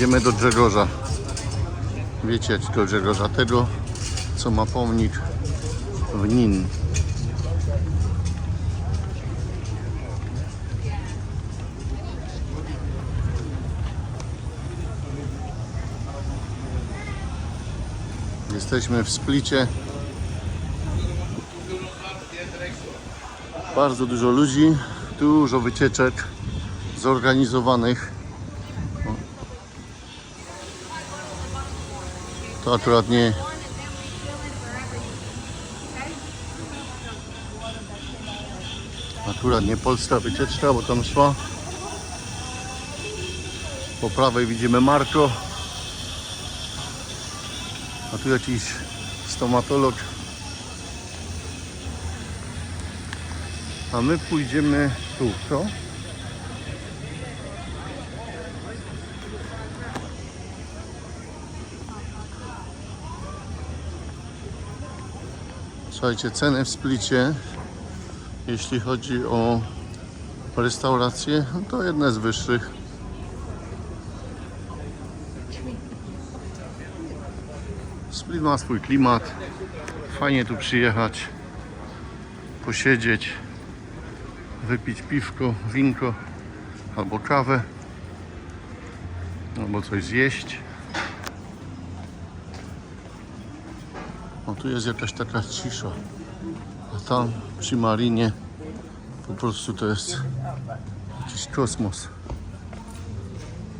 Idziemy do Grzegorza. Wiecie do Grzegorza, tego co ma pomnik w Nin. Jesteśmy w Splicie. Bardzo dużo ludzi, dużo wycieczek zorganizowanych. To akurat nie. Akurat nie polska wycieczka, bo tam szła. Po prawej widzimy Marko. A tu jakiś stomatolog. A my pójdziemy tu, co? Słuchajcie, ceny w Splicie, jeśli chodzi o restauracje, to jedne z wyższych. Split ma swój klimat. Fajnie tu przyjechać, posiedzieć, wypić piwko, winko albo kawę, albo coś zjeść. O, tu jest jakaś taka cisza. A tam przy marinie po prostu to jest jakiś kosmos.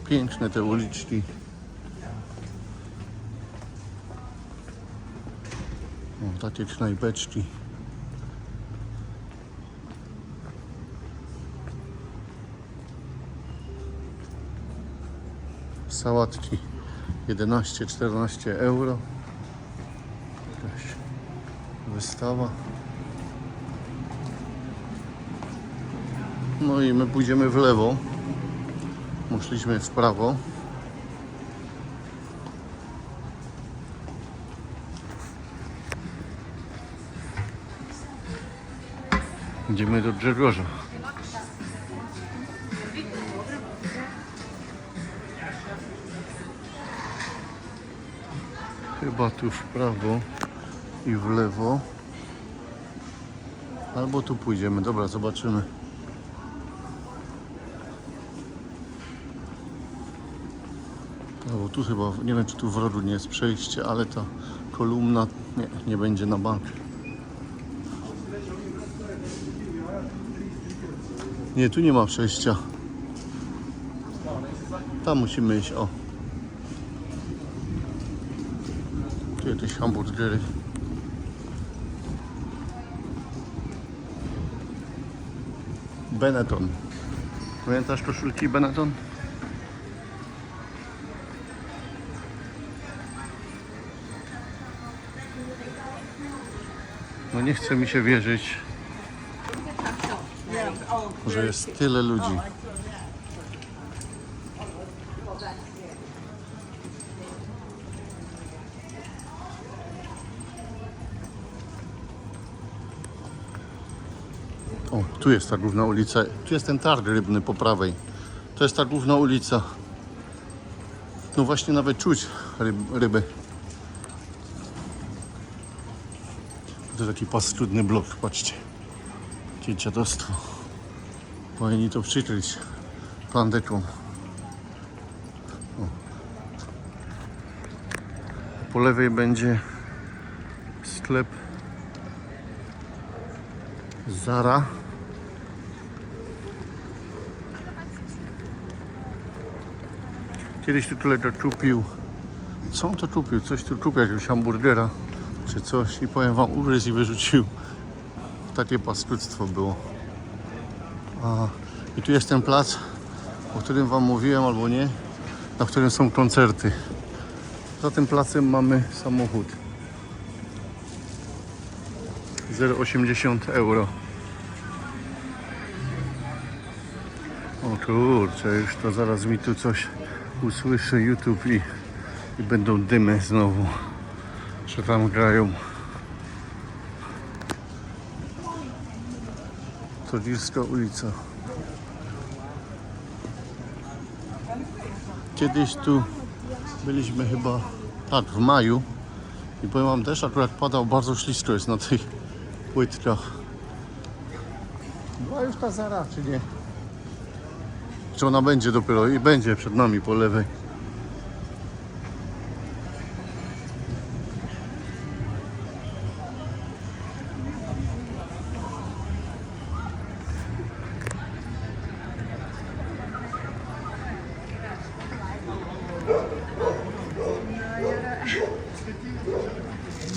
Piękne te uliczki. O, takie knajpeczki. Sałatki 11-14 euro. Wystawa. No i my pójdziemy w lewo. Muszliśmy w prawo. Idziemy do Grzegorza. Chyba tu w prawo i w lewo. Albo tu pójdziemy. Dobra, zobaczymy. No bo tu chyba, nie wiem czy tu w rogu nie jest przejście, ale ta kolumna nie, nie będzie na bank. Nie, tu nie ma przejścia. Tam musimy iść, o. Tu jakieś hamburgery. Benetton. Pamiętasz koszulki Benetton? No nie chce mi się wierzyć, że jest tyle ludzi. O, tu jest ta główna ulica. Tu jest ten targ rybny po prawej. To jest ta główna ulica. No właśnie nawet czuć ryb, ryby. To taki paskudny blok, patrzcie. Jakie dziadostwo. Powinni to przykryć plandeką. Po lewej będzie sklep Zara. Kiedyś tu kolega kupił. Co on to kupił? Coś tu kupił, jakiegoś hamburgera czy coś i powiem wam, ugryzł i wyrzucił. Takie paskudztwo było. A, I tu jest ten plac, o którym wam mówiłem albo nie, na którym są koncerty. Za tym placem mamy samochód. 0,80 euro. O kurczę, już to zaraz mi tu coś usłyszy YouTube i, i będą dymy znowu, że tam grają. To ulica. kiedyś tu byliśmy chyba, tak, w maju. I powiem wam też, akurat padał bardzo ślisko jest na tych płytkach. Była już ta zara, czy nie? Czy ona będzie dopiero? I będzie przed nami po lewej.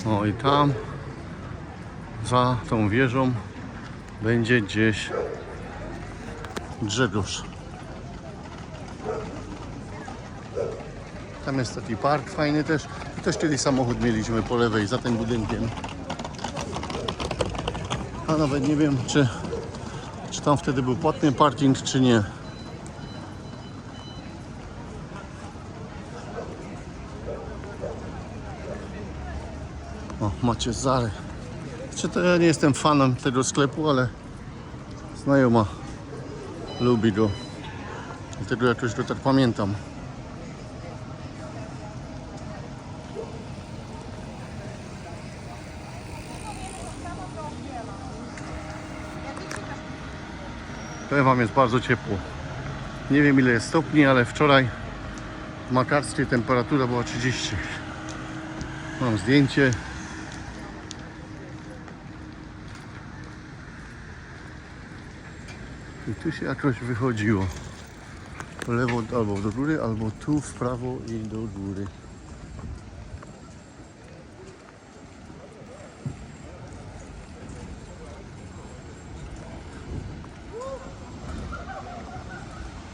O i tam za tą wieżą będzie gdzieś Grzegorz. Tam jest taki park fajny też. Też kiedyś samochód mieliśmy po lewej za tym budynkiem. A nawet nie wiem czy, czy tam wtedy był płatny parking czy nie. O, macie Zary. Czy to ja nie jestem fanem tego sklepu, ale znajoma lubi go. Dlatego jakoś go tak pamiętam. Powiem Wam, jest bardzo ciepło. Nie wiem ile jest stopni, ale wczoraj w Makarskiej temperatura była 30. Mam zdjęcie. I tu się jakoś wychodziło. W lewo albo do góry, albo tu w prawo i do góry.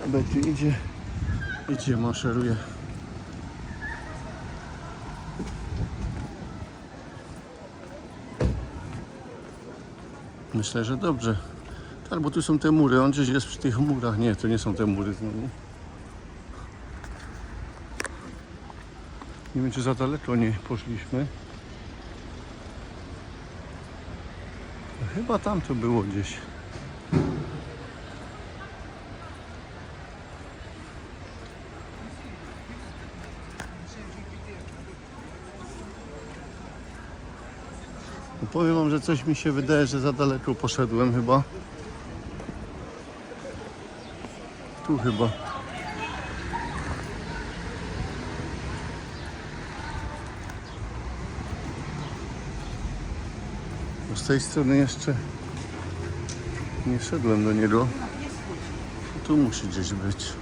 Idzie, idzie, maszeruje. Myślę, że dobrze. Tak, bo tu są te mury. On gdzieś jest przy tych murach. Nie, to nie są te mury znowu. Nie wiem, czy za daleko nie poszliśmy. Chyba tam to było gdzieś. Powiem wam, że coś mi się wydaje, że za daleko poszedłem chyba. Tu chyba. Z tej strony jeszcze nie szedłem do niego. Tu musi gdzieś być.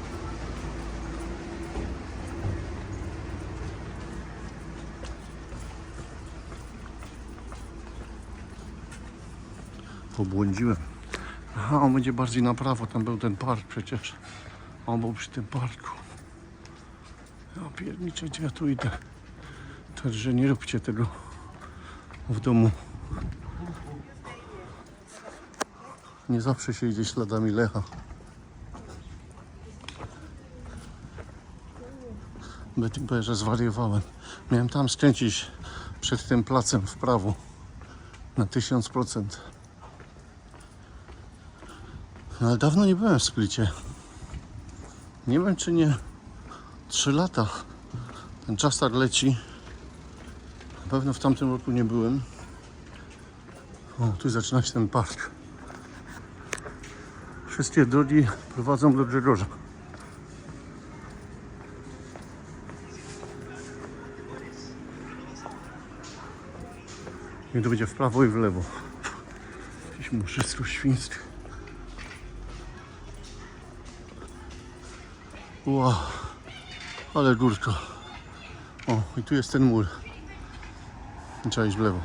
Pobłądziłem. Aha, on będzie bardziej na prawo, tam był ten park przecież. On był przy tym parku. Ja pierniczę, gdzie ja tu idę. Także nie róbcie tego w domu. Nie zawsze się idzie śladami Lecha. Powie, że zwariowałem. Miałem tam skręcić przed tym placem w prawo na 1000%. No, ale dawno nie byłem w Splicie. Nie wiem czy nie 3 lata. Ten czas tak leci. Na pewno w tamtym roku nie byłem. O, tu zaczyna się ten park. Wszystkie drogi prowadzą do Grzegorza. I to będzie w prawo i w lewo. Jakieś muszystwo świńskie. Wow, ale górka. O, i tu jest ten mur. Trzeba iść w lewo.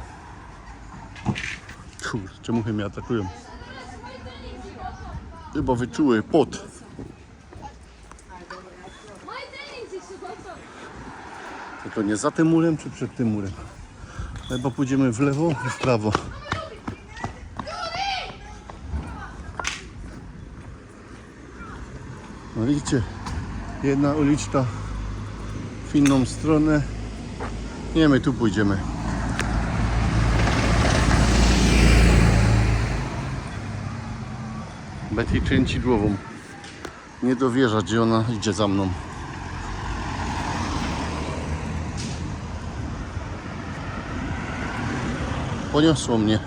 Kurczę, muchy mnie atakują. Chyba wyczuły pot. Tylko nie za tym murem, czy przed tym murem. Chyba pójdziemy w lewo i w prawo. No widzicie, jedna uliczka w inną stronę. Nie, my tu pójdziemy. Betty kręci głową. Nie dowierza, gdzie ona idzie za mną. Poniosło mnie.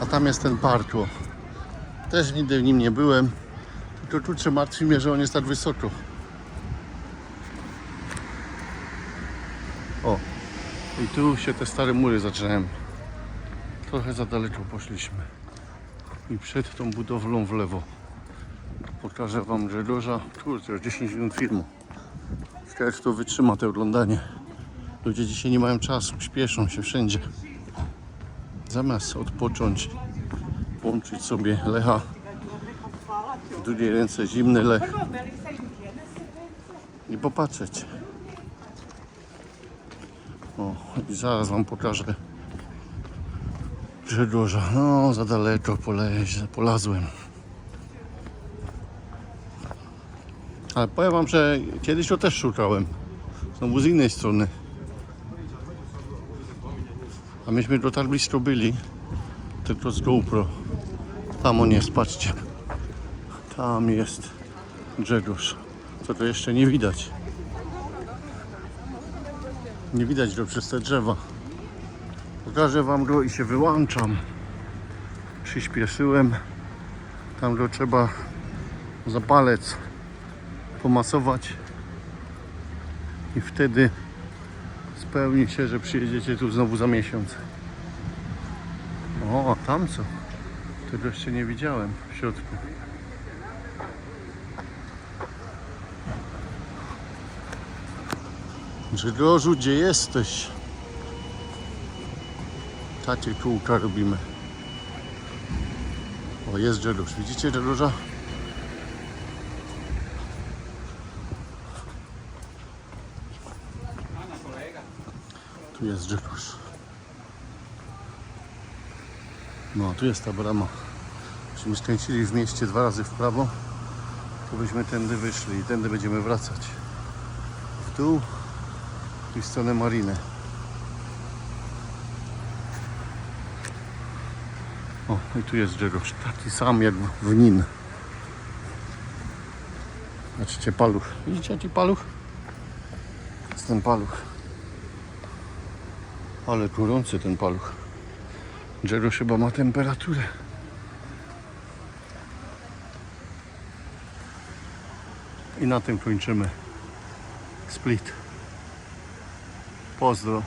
A tam jest ten park. Też nigdy w nim nie byłem. Tylko tu martwi mnie, że on jest tak wysoko. O, i tu się te stare mury zaczynają. Trochę za daleko poszliśmy. I przed tą budowlą w lewo. Pokażę Wam Grzegorza. Kurczę, już 10 minut filmu. Ciekawe, czy to wytrzyma to oglądanie. Ludzie dzisiaj nie mają czasu, śpieszą się wszędzie. Zamiast odpocząć, włączyć sobie Lecha. Drugiej ręce zimny Lech. I popatrzeć. O, i zaraz Wam pokażę Grzegorza. No, za daleko poleź, polazłem. Ale powiem Wam, że kiedyś to też szukałem. Znowu z innej strony. A myśmy do tak blisko byli. Tylko z GoPro. Tam on jest, patrzcie. Tam jest Grzegorz. Co to jeszcze nie widać. Nie widać go przez te drzewa. Pokażę Wam go i się wyłączam. Przyspieszyłem. Tam go trzeba za palec pomasować. I wtedy spełni się, że przyjedziecie tu znowu za miesiąc. O, tam co? Tego jeszcze nie widziałem w środku. Grzegorzu, gdzie jesteś? Takie kółka robimy. O, jest Grzegorz. Widzicie Grzegorza? Tu jest Grzegorz. No, tu jest ta brama. Gdybyśmy skręcili w mieście dwa razy w prawo, to byśmy tędy wyszli i tędy będziemy wracać. W dół stronę mariny. O, i tu jest Grzegorz, taki sam jak w Nin. Zobaczcie, paluch. Widzicie jaki paluch? Jest ten paluch. Ale gorący ten paluch. Grzegorz chyba ma temperaturę. I na tym kończymy. Split. Pozdro.